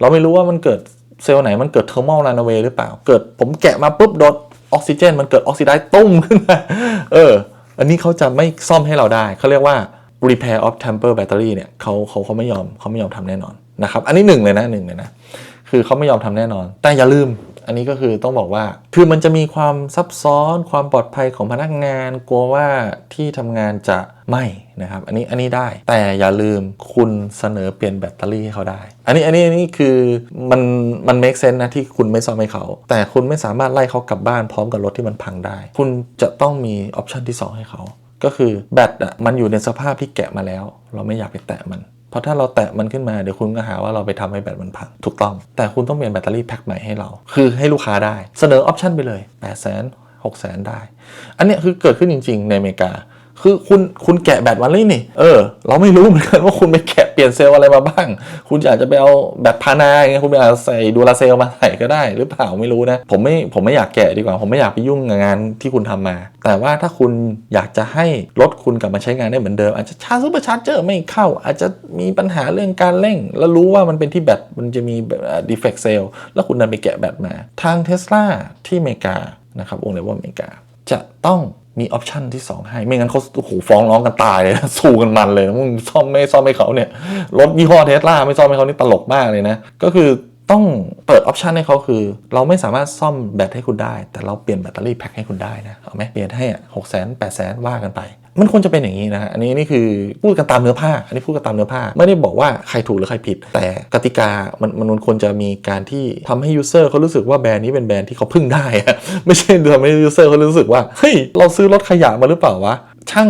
เราไม่รู้ว่ามันเกิดเซลล์ไหนมันเกิดเทอร์ม l ล r น n a w a y หรือเปล่า เกิดผมแกะมาปุ๊บโดน ออกซิเจน มันเกิดออกซิไดซ์ตุ้มขึ้นมาเออ อันนี้เขาจะไม่ซ่อมให้เราได้ เขาเรียกว่า repair of temper battery เนี่ยเขาเขาเขาไม่ยอมเขาไม่ยอมทำแน่นอนนะครับ อันนี้หนึ่งเลยนะหนึ่งเลยนะ คือเขาไม่ยอมทำแน่นอน แต่อย่าลืม อันนี้ก็คือต้องบอกว่า คือมันจะมีความซับซ้อนความปลอดภัยของพนักงาน กลัวว่าที่ทำงานจะไม่นะครับ อันนี้อันนี้ได้ แต่อย่าลืมคุณเสนอเปลี่ยนแบตเตอรี่ให้เขาได้ อันนี้อันนี้อันนี้คือมันมัน make sense นะที่คุณไม่ซ่อมให้เขา แต่คุณไม่สามารถไล่เขากลับบ้านพร้อมกับรถที่มันพังได้ คุณจะต้องมีออปชันที่สองให้เขา ก็คือแบตอะมันอยู่ในสภาพที่แกะมาแล้ว เราไม่อยากไปแตะมัน เพราะถ้าเราแตะมันขึ้นมาเดี๋ยวคุณก็หาว่าเราไปทำให้แบตมันพังถูกต้อง แต่คุณต้องเปลี่ยนแบตเตอรี่แพ็คใหม่ให้เรา คือให้ลูกค้าได้เสนอออปชันไปเลย8 0 0 0 0 0 6 0 0 0 0 ได้ อันนี้คือเกิดขึ้นจริง ๆ ในอเมริกา คือคุณคุณแกะแบตวันเลยนี่ เออ เราไม่รู้เหมือนกันว่าคุณไปแกะ ปลี่ยนเซลล์อะไรมาบ้าง คุณอาจจะไปเอาแบตพานาอย่างเงี้ยคุณไปเอาใส่ดูลาเซลมาใส่ก็ได้ หรือเปล่าไม่รู้นะ ผมไม่ผมไม่อยากแกะดีกว่า ผมไม่อยากไปยุ่งงานที่คุณทำมา แต่ว่าถ้าคุณอยากจะให้รถคุณกลับมาใช้งานได้เหมือนเดิม อาจจะชาร์จซูเปอร์ชาร์จเจอร์ไม่เข้า อาจจะมีปัญหาเรื่องการเร่ง แล้วรู้ว่ามันเป็นที่แบตมันจะมีดีเฟกต์เซลแล้วคุณดันไปแกะแบตมา ทางเทสลาที่อเมริกานะครับวงเล็บว่าอเมริกาจะต้อง มีออปชันที่ 2 ให้ ไม่งั้นเขาโอ้โหฟ้องร้องกันตายเลยนะสู้กันมันเลยมึงซ่อมไม่ซ่อมให้เขาเนี่ยรถยี่ห้อเทสลาไม่ซ่อมให้เขานี่ตลกมากเลยนะ ก็คือต้องเปิดออปชันให้เขาคือ เราไม่สามารถซ่อมแบตให้คุณได้ แต่เราเปลี่ยนแบตเตอรี่แพ็คให้คุณได้นะเอาไหมเปลี่ยนให้อะหกแสนแปดแสนว่ากันไป มันควรจะเป็นอย่างนี้นะฮะอันนี้นี่คือพูดกันตามเนื้อผ้า อันนี้พูดกันตามเนื้อผ้า ไม่ได้บอกว่าใครถูกหรือใครผิด แต่กติกามันมันควรจะมีการที่ทำให้ยูเซอร์เขารู้สึกว่าแบรนด์นี้เป็นแบรนด์ที่เขาพึ่งได้ ไม่ใช่ทำให้ยูเซอร์เขารู้สึกว่าเฮ้ยเราซื้อรถขยะมาหรือเปล่าวะช่าง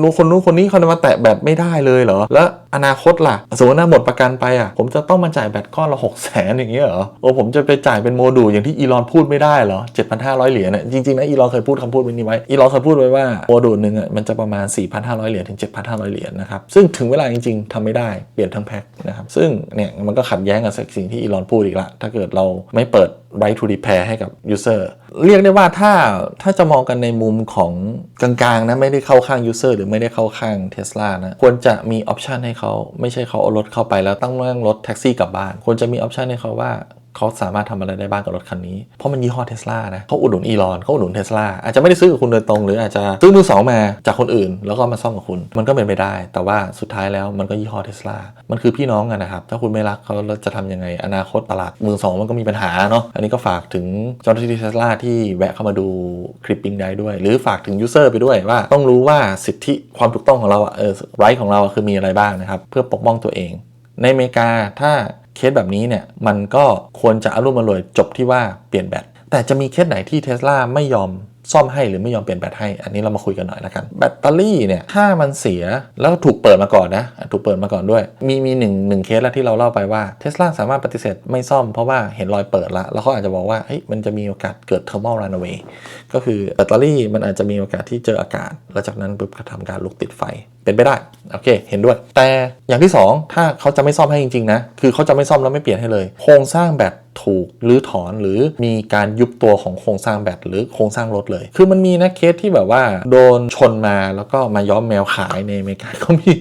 นู้คนนู้คนนี้เขาจะมาแตะแบตไม่ได้เลยเหรอ แล้วอนาคตล่ะ สมมติว่าหมดประกันไปอะ ผมจะต้องมาจ่ายแบตก้อนละหกแสนอย่างเงี้ยเหรอ โอ้ผมจะไปจ่ายเป็นโมดูลอย่างที่อีลอนพูดไม่ได้เหรอ 7,500 เหรียญเนี่ยจริง ๆ นะอีลอนเคยพูดคำพูดนี้ไว้ อีลอนเคยพูดไว้ว่าโมดูลหนึ่งอะมันจะประมาณ 4,500 เหรียญถึง 7,500 เหรียญนะครับ ซึ่งถึงเวลาจริง ๆทำไม่ได้ เปลี่ยนทั้งแพ็คนะครับ ซึ่งเนี่ยมันก็ขัดแย้งกับสิ่งที่อีลอนพูดอีกละ ถ้าเกิดเราไม่เปิด right to repair ให้กับ user เรียกได้ว่าถ้าถ้าจะมองกันในมุมของกลางๆนะไม่ได้เข้าข้าง user หรือไม่ได้เข้าข้าง Tesla นะควรจะมีออปชันให้เขาไม่ใช่เขาเอารถเข้าไปแล้วต้องนั่งรถแท็กซี่กลับบ้าน ควรจะมีออปชันให้เขาว่า เขาสามารถทำอะไรได้บ้างกับรถคันนี้ เพราะมันยี่ห้อเทสลานะเขาอุดหนุนอีลอนเขาอุดหนุนเทสลาอาจจะไม่ได้ซื้อกับคุณโดยตรง หรืออาจจะซื้อมือสองมาจากคนอื่น แล้วก็มาซ่อมกับคุณ มันก็เป็นไปได้ แต่ว่าสุดท้ายแล้วมันก็ยี่ห้อเทสลามันคือพี่น้องกันนะครับ ถ้าคุณไม่รักเขาจะทำยังไง อนาคตตลาดมือสองมันก็มีปัญหาเนาะ อันนี้ก็ฝากถึงเจ้าหน้าที่เทสลาที่แวะเข้ามาดูคลิปปิ้งได้ด้วย หรือฝากถึงยูเซอร์ไปด้วยว่าต้องรู้ว่าสิทธิความถูกต้องของเราอะเออไรของเราคือมีอะไรบ้างนะครับเพื่อปกป้องตัวเอง ในอเมริกาถ้า เคสแบบนี้เนี่ยมันก็ควรจะอารมณ์มารวยจบที่ว่าเปลี่ยนแบตแต่จะมีเคสไหนที่เท s l a ไม่ยอมซ่อมให้หรือไม่ยอมเปลี่ยนแบตให้ อันนี้เรามาคุยกันหน่อยละกัน แบตเตอรี่เนี่ยถ้ามันเสียแล้วถูกเปิดมาก่อนนะ ถูกเปิดมาก่อนด้วย มีมีหนึ่งหนึ่งเคสแล้วที่เราเล่าไปว่าเท s l a สามารถปฏิเสธไม่ซ่อมเพราะว่าเห็นรอยเปิดละ แล้วเขาอาจจะบอกว่าเฮ้ยมันจะมีโอกาสเกิด thermal runaway ก็คือแบตเตอรี่มันอาจจะมีโอกาสที่เจออากาศ แล้วจากนั้นปุ๊บก็ทำการลุกติดไฟเป็นไปได้โอเค เห็นด้วย แต่อย่างที่ 2 ถ้าเขาจะไม่ซ่อมให้จริงๆนะ คือเขาจะไม่ซ่อมแล้วไม่เปลี่ยนให้เลย โครงสร้างแบตถูกหรือถอนหรือมีการยุบตัวของโครงสร้างแบตหรือโครงสร้างรถเลย คือมันมีนะเคสที่แบบว่าโดนชนมาแล้วก็มาย้อมแมวขายในอเมริกาก็มี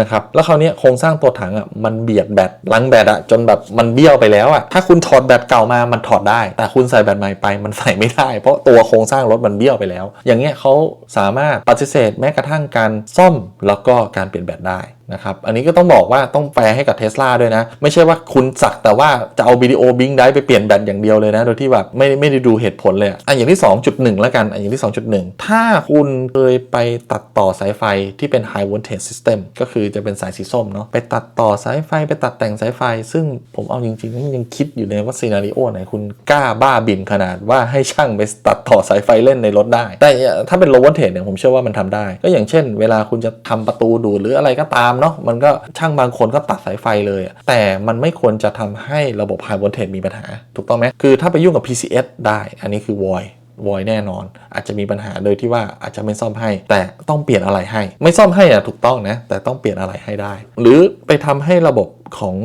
นะครับแล้วคราวเนี้ยโครงสร้างตัวถังอะมันเบียดแบตลังแบตอะจนแบบมันเบี้ยวไปแล้วอะถ้าคุณถอดแบตเก่ามามันถอดได้ แต่คุณใส่แบตใหม่ไปมันใส่ไม่ได้ เพราะตัวโครงสร้างรถมันเบี้ยวไปแล้ว อย่างเงี้ยเขาสามารถปฏิเสธแม้กระทั่งการซ่อมแล้วก็การเปลี่ยนแบตได้นะครับ อันนี้ก็ต้องบอกว่าต้องแฟร์ให้กับเท s l a ด้วยนะ ไม่ใช่ว่าคุณสักแต่ว่าจะเอาวิดีโอบิงได้ไปเปลี่ยนแบตอย่างเดียวเลยนะ โดยที่แบบไม่ไม่ได้ดูเหตุผลเลยอะอะอย่างที่ 2.1 แล้วกันอะอย่างที่ 2.1 ถ้าคุณเคยไปตัดต่อสายไฟที่เป็น high voltage system ก็คือจะเป็นสายสีส้มเนาะไปตัดต่อสายไฟไปตัดแต่งสายไฟ ซึ่งผมเอาจริงๆยังคิดอยู่เลยว่าซีนารีโอไหนคุณกล้าบ้าบินขนาดว่าให้ช่างไปตัดต่อสายไฟเล่นในรถได้ แต่ถ้าเป็น low voltage เนี่ยผมเชื่อว่ามันทำได้ ก็อย่างเช่น เวลาคุณจะทำประตูดูดหรืออะไรก็ตามเนาะมันก็ช่างบางคนก็ตัดสายไฟเลยอะแต่มันไม่ควรจะทำให้ระบบ high voltage มีปัญหา ถูกต้องไหมคือถ้าไปยุ่งกับ PCS ได้ อันนี้คือ void วอยแน่นอน อาจจะมีปัญหาโดยที่ว่าอาจจะไม่ซ่อมให้ แต่ต้องเปลี่ยนอะไรให้ ไม่ซ่อมให้อะถูกต้องนะ แต่ต้องเปลี่ยนอะไรให้ได้ หรือไปทำให้ระบบของ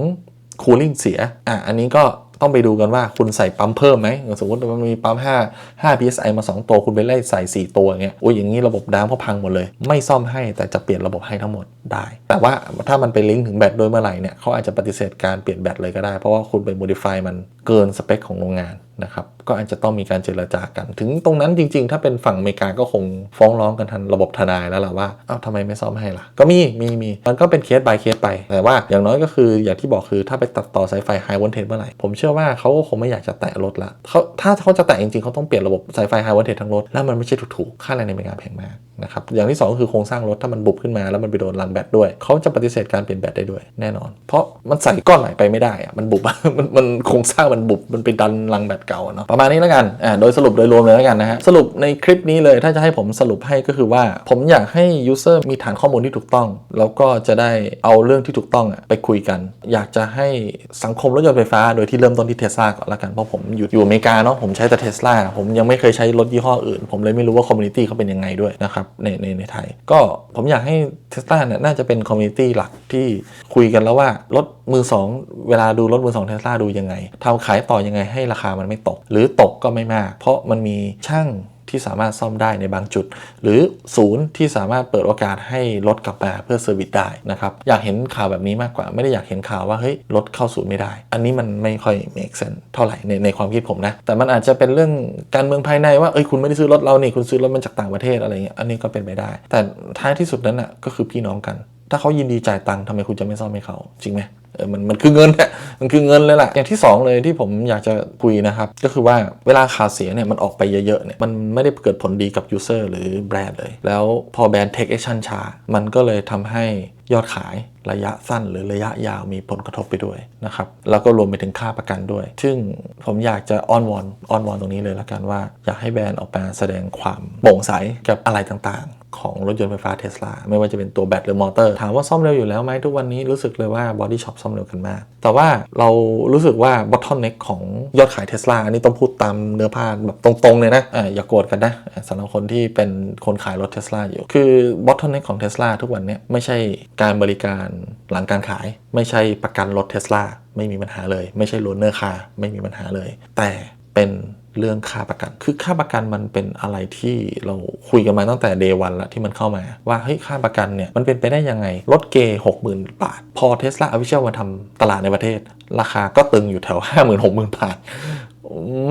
คูลิ่งเสียอะอันนี้ก็ ต้องไปดูกันว่าคุณใส่ปั๊มเพิ่มไหมสมมติมันมีปั๊ม5 5 psi มา 2 ตัว คุณไปไล่ใส่ 4 ตัวเงี้ยโอ้ยอย่างนี้ระบบน้ำเขาพังหมดเลย ไม่ซ่อมให้แต่จะเปลี่ยนระบบให้ทั้งหมดได้ แต่ว่าถ้ามันไปลิงก์ถึงแบตโดยเมื่อไหร่เนี่ยเขาอาจจะปฏิเสธการเปลี่ยนแบตเลยก็ได้ เพราะว่าคุณไป modify มันเกินสเปคของโรงงาน นะครับก็อาจจะต้องมีการเจรจากัน ถึงตรงนั้นจริง ๆ ถ้าเป็นฝั่งอเมริกาก็คงฟ้องร้องกันทันระบบทนายแล้วล่ะว่าเอ้าทำไมไม่ซ่อมให้ล่ะ ก็มีมีมีมันก็เป็นเคส by เคสไป แต่ว่าอย่างน้อยก็คืออย่างที่บอกคือถ้าไปตัดต่อสายไฟ high voltage เมื่อไหร่ผมเชื่อว่าเขาก็คงไม่อยากจะแตะรถละเขาถ้าเขาจะแตะจริงๆเขาต้องเปลี่ยนระบบสายไฟ high voltage ทั้งรถแล้วมันไม่ใช่ถูกๆค่าแรงในอเมริกาแพงมากนะครับอย่างที่สองก็คือโครงสร้างรถถ้ามันบุบขึ้นมาแล้วมันไปโดนรังแบตด้วยเขาจะปฏิเสธการเปลี่ยนแบตได้ด้วยแน่นอน เพราะมันใส่ก้อนใหม่ไปไม่ได้อะมันบุบมันมันโครงสร้างมันบุบมันไปดันรังแบตเก่าเนาะประมาณนี้แล้วกันอ่าโดยสรุปโดยรวมเลยแล้วกันนะฮะสรุปในคลิปนี้เลยถ้าจะให้ผมสรุปให้ก็คือว่า ผมอยากให้ยูเซอร์มีฐานข้อมูลที่ถูกต้อง แล้วก็จะได้เอาเรื่องที่ถูกต้องอะไปคุยกัน อยากจะให้สังคมรถยนต์ไฟฟ้าโดยที่เริ่มต้นที่เทสลาก่อนละกันเพราะผมอยู่อยู่อเมริกาเนาะผมใช้แต่เทสลาผมยังไม่เคยใช้รถยี่ห้ออื่น ผมเลยไม่รู้ว่าคอมมูนิตี้เขาเป็นยังไงด้วยนะครับในในในไทย ก็ผมอยากให้เทสลาเนี่ยน่าจะเป็นคอมมูนิตี้หลักที่คุยกันแล้วว่ารถมือสองเวลาดูรถมือสองเทสลาดูยังไงทำขายต่อยังไงให้ราคามันไม่ตก หรือตกก็ไม่มาก เพราะมันมีช่างที่สามารถซ่อมได้ในบางจุด หรือศูนย์ที่สามารถเปิดโอกาสให้รถกลับมาเพื่อเซอร์วิสได้นะครับ อยากเห็นข่าวแบบนี้มากกว่า ไม่ได้อยากเห็นข่าวว่าเฮ้ยรถเข้าศูนย์ไม่ได้ อันนี้มันไม่ค่อย make sense เท่าไหร่ในในความคิดผมนะ แต่มันอาจจะเป็นเรื่องการเมืองภายในว่าเอ้ยคุณไม่ได้ซื้อรถเรานี่คุณซื้อรถมันจากต่างประเทศอะไรเงี้ยอันนี้ก็เป็นไปได้ แต่ท้ายที่สุดนั้นอะก็คือพี่น้องกัน ถ้าเขายินดีจ่ายตังค์ทำไมคุณจะไม่ซ่อมให้เขาจริงไหมเออมันมันคือเงินอะมันคือเงินเลยแหละอย่างที่ 2 เลยที่ผมอยากจะคุยนะครับ ก็คือว่าเวลาข่าวเสียเนี่ยมันออกไปเยอะๆเนี่ยมันไม่ได้เกิดผลดีกับยูเซอร์หรือแบรนด์เลย แล้วพอแบรนด์ take action ช้า มันก็เลยทำให้ยอดขายระยะสั้นหรือระยะยาวมีผลกระทบไปด้วยนะครับแล้วก็รวมไปถึงค่าประกันด้วย ซึ่งผมอยากจะอ้อนวอนอ้อนวอนตรงนี้เลยละกันว่า อยากให้แบรนด์ออกมาแสดงความโปร่งใสกับอะไรต่าง ของรถยนต์ไฟฟ้าเทสลาไม่ว่าจะเป็นตัวแบตหรือมอเตอร์ ถามว่าซ่อมเร็วอยู่แล้วไหมทุกวันนี้รู้สึกเลยว่าบอดี้ช็อปซ่อมเร็วกันมาก แต่ว่าเรารู้สึกว่าบอททอนเน็กของยอดขายเทสลาอันนี้ต้องพูดตามเนื้อผ้าแบบตรงๆเลยนะอ่าอย่ากโกรธกันนะสำหรับคนที่เป็นคนขายรถเทสลาอยู่ คือบอททอนเน็กของเทสลาทุกวันนี้ไม่ใช่การบริการหลังการขาย ไม่ใช่ประกันรถเทสลาไม่มีปัญหาเลย ไม่ใช่โลนเนอร์คาร์ไม่มีปัญหาเลย แต่เป็น เรื่องค่าประกัน คือค่าประกันมันเป็นอะไรที่เราคุยกันมาตั้งแต่เดวันละที่มันเข้ามา ว่าเฮ้ยค่าประกันเนี่ยมันเป็นไปได้ยังไง รถเกย์หกหมื่นบาท พอเทสลาอวิเชียลมาทำตลาดในประเทศ ราคาก็ตึงอยู่แถว5 0 0 0 0 6 0 0 0 0บาท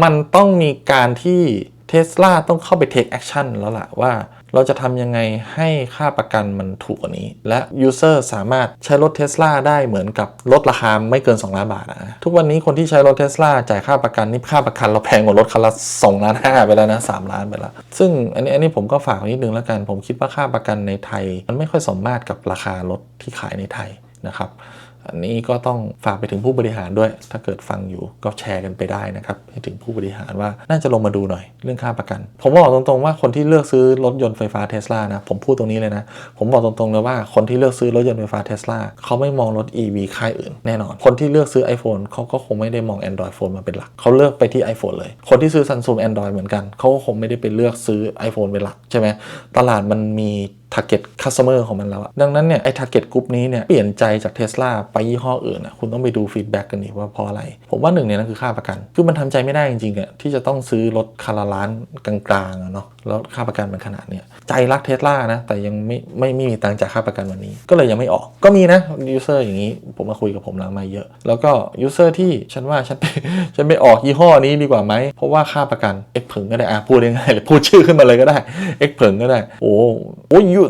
มันต้องมีการที่เทสลาต้องเข้าไปเทคแอคชั่นแล้วล่ะว่า เราจะทำยังไงให้ค่าประกันมันถูกกว่านี้ และยูเซอร์สามารถใช้รถเทสลาได้เหมือนกับลดราคาไม่เกิน 2 ล้านบาทนะทุกวันนี้คนที่ใช้รถเทสลาจ่ายค่าประกันนี่ค่าประกันเราแพงกว่ารถคันละ2ล้านห้าไปแล้วนะ3ล้านไปแล้ว ซึ่งอันนี้อันนี้ผมก็ฝากนิดนึงแล้วกัน ผมคิดว่าค่าประกันในไทย มันไม่ค่อยสมมาตรกับราคารถที่ขายในไทยนะครับ อันนี้ก็ต้องฝากไปถึงผู้บริหารด้วย ถ้าเกิดฟังอยู่ก็แชร์กันไปได้นะครับให้ถึงผู้บริหารว่าน่าจะลงมาดูหน่อยเรื่องค่าประกัน ผมบอกตรงๆว่าคนที่เลือกซื้อรถยนต์ไฟฟ้าเทสลานะผมพูดตรงนี้เลยนะ ผมบอกตรงๆเลยว่าคนที่เลือกซื้อรถยนต์ไฟฟ้าเทสลาเขาไม่มองรถ EV ค่ายอื่นแน่นอน คนที่เลือกซื้อ iPhone เขาก็คงไม่ได้มอง Android Phone มาเป็นหลักเขาเลือกไปที่ iPhone เลย คนที่ซื้อ Samsung Android เหมือนกันเขาก็คงไม่ได้ไปเลือกซื้อ iPhone เป็นหลักใช่ไหมตลาดมันมี target customer ของมันแล้วอะดังนั้นเนี่ยไอ้ target group นี้เนี่ยเปลี่ยนใจจากเท s l a ไปยี่ห้ออื่นอะคุณต้องไปดู feedback กันดีว่าเพราะอะไร ผมว่าหนึ่งเนี่ยนั่นคือค่าประกัน คือมันทำใจไม่ได้จริงๆอะที่จะต้องซื้อรถคาราล้านกลางๆอะเนาะแล้วค่าประกันมันขนาดเนี้ยใจรักเท s l a นะ แต่ยังไม่ไม่ไม่มีตังจ่ายค่าประกันวันนี้ ก็เลยยังไม่ออก ก็มีนะ user อย่างนี้ผมมาคุยกับผมหลังมาเยอะ แล้วก็ user ที่ฉันว่าฉันไปฉันไปออกยี่ห้อนี้ดีกว่าไหมเพราะว่าค่าประกันเอ็กผึ่งก็ได้อะพูดง่ายๆเลยพูดชื่อขึ้นมาเลยก็ได้เอ็กผึ่งก็ได้โอ้โอ้ยยู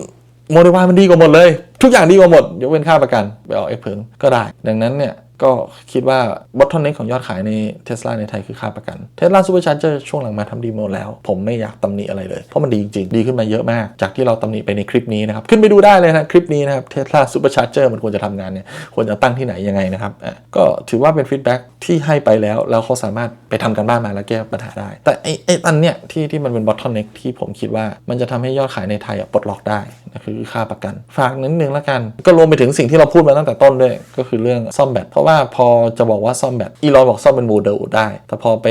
โมเดลวายมันดีกว่าหมดเลย ทุกอย่างดีกว่าหมด ยกเว้นค่าประกัน ไปออกเอ็กเพิงก็ได้ ดังนั้นเนี่ย ก็คิดว่าบอททอนเน็กของยอดขายในเทสลาในไทยคือค่าประกันเทสลาซูเปอร์ชาร์เจอร์ช่วงหลังมาทำดีหมดแล้ว ผมไม่อยากตำหนิอะไรเลย เพราะมันดีจริง ๆ ดีขึ้นมาเยอะมาก จากที่เราตำหนิไปในคลิปนี้นะครับ ขึ้นไปดูได้เลยนะคลิปนี้นะครับเทสลาซูเปอร์ชาร์เจอร์มันควรจะทำงานเนี่ยควรจะตั้งที่ไหนยังไงนะครับอะก็ถือว่าเป็นฟีดแบ็กที่ให้ไปแล้ว แล้วเขาสามารถไปทำกันบ้านมาแล้วแก้ปัญหาได้ แต่ไอ้ไอ้อันเนี้ยที่ที่มันเป็นบอททอนเน็กที่ผมคิดว่ามันจะทำให้ยอดขายในไทยปลดล็อกได้นะคือค่าประกัน ฝากนิดนึงแล้วกัน ก็รวมไปถึงสิ่งที่เราพูดมาตั้งแต่ต้นด้วยก็คือเรื่องซ่อมแบตเพราะว่าพอจะบอกว่าซ่อมแบตอีลอนบอกซ่อมเป็นโมเดลได้ แต่พอไป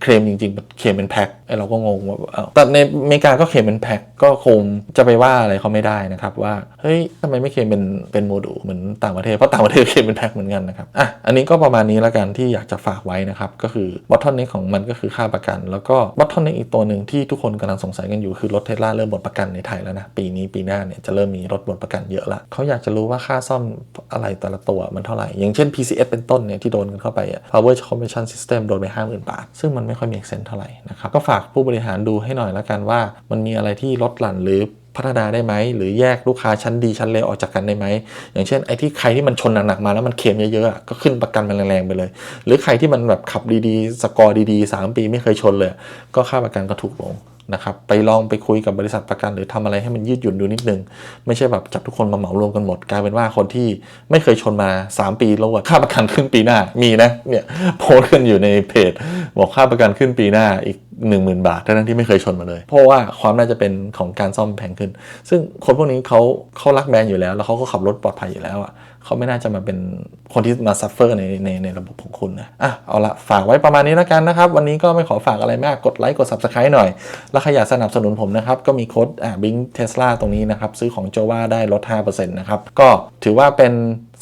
เคลมจริงๆเคลมเป็นแพ็คไอเราก็งงว่าอ้าแต่ในอเมริกาก็เคลมเป็นแพ็คก็คงจะไปว่าอะไรเขาไม่ได้นะครับว่าเฮ้ยทำไมไม่เคลมเป็นเป็นโมดูลเหมือนต่างประเทศเพราะต่างประเทศเคลมเป็นแพ็คเหมือนกันนะครับอะอันนี้ก็ประมาณนี้ล้วกันที่อยากจะฝากไว้นะครับก็คือบอททอนเน็กของมันก็คือค่าประกัน แล้วก็บอททอนเน็กอีกตัวหนึ่งที่ทุกคนกำลังสงสัยกันอยู่คือรถเทสลาเริ่มหมดประกันในไทยแล้วนะปีนี้ปีหน้าเนี่ยจะเริ่มมีรถหมดประกันเยอะละเขาอยากจะรู้ว่าค่าซ่อมอะไรแต่ละตัวมันเท่าไหร่อย่างเช่น PCS เป็นต้นเนี่ยที่โดนกันเข้าไปอะ Power Conversion System โดนไป50,000บาท ซึ่งมันไม่ค่อยมี sense เท่าไหร่นะครับก็ฝากผู้บริหารดูให้หน่อยแล้วกันว่า มันมีอะไรที่ลดหลั่นหรือพัฒนาได้ไหม หรือแยกลูกค้าชั้นดีชั้นเลวออกจากกันได้ไหม อย่างเช่นไอ้ที่ใครที่มันชนหนักๆมาแล้วมันเคลมเยอะๆก็ขึ้นประกันมันแรงๆไปเลย หรือใครที่มันแบบขับดีๆ สกอร์ดีๆ 3 ปีไม่เคยชนเลย ก็ค่าประกันก็ถูกลง นะครับไปลองไปคุยกับบริษัทประกัน หรือทำอะไรให้มันยืดหยุ่นดูนิดนึง ไม่ใช่แบบจับทุกคนมาเหมารวมกันหมด กลายเป็นว่าคนที่ไม่เคยชนมา 3 ปีแล้วอะค่าประกันขึ้นปีหน้ามีนะเนี่ยโพสต์กันอยู่ในเพจ บอกค่าประกันขึ้นปีหน้าอีก 10,000 บาททั้งที่ไม่เคยชนมาเลย เพราะว่าความน่าจะเป็นของการซ่อมแพงขึ้น ซึ่งคนพวกนี้เขาเขารักแบรนด์อยู่แล้ว แล้วเขาก็ขับรถปลอดภัยอยู่แล้วอะ เขาไม่น่าจะมาเป็นคนที่มาซัฟเฟอร์ในในในระบบของคุณนะอะเอาละฝากไว้ประมาณนี้แล้วกันนะครับ วันนี้ก็ไม่ขอฝากอะไรมากกดไลค์กด Subscribe หน่อย แล้วใครอยากสนับสนุนผมนะครับ ก็มีโค้ดอ่าบิงเทสลาตรงนี้นะครับ ซื้อของโจว่าได้ลด 5%นะครับ ก็ถือว่าเป็น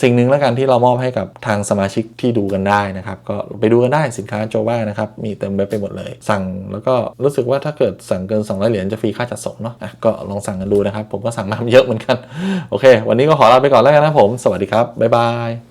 สิ่งหนึ่งแล้วกันที่เรามอบให้กับทางสมาชิกที่ดูกันได้นะครับ ก็ไปดูกันได้สินค้าโจว่านะครับ มีเต็มเว็บไปหมดเลย สั่งแล้วก็รู้สึกว่าถ้าเกิดสั่งเกิน 200 เหรียญจะฟรีค่าจัดส่งเนาะะก็ลองสั่งกันดูนะครับ ผมก็สั่งมาเยอะเหมือนกัน โอเค วันนี้ก็ขอลาไปก่อนแล้วกันนะผม สวัสดีครับบ๊ายบาย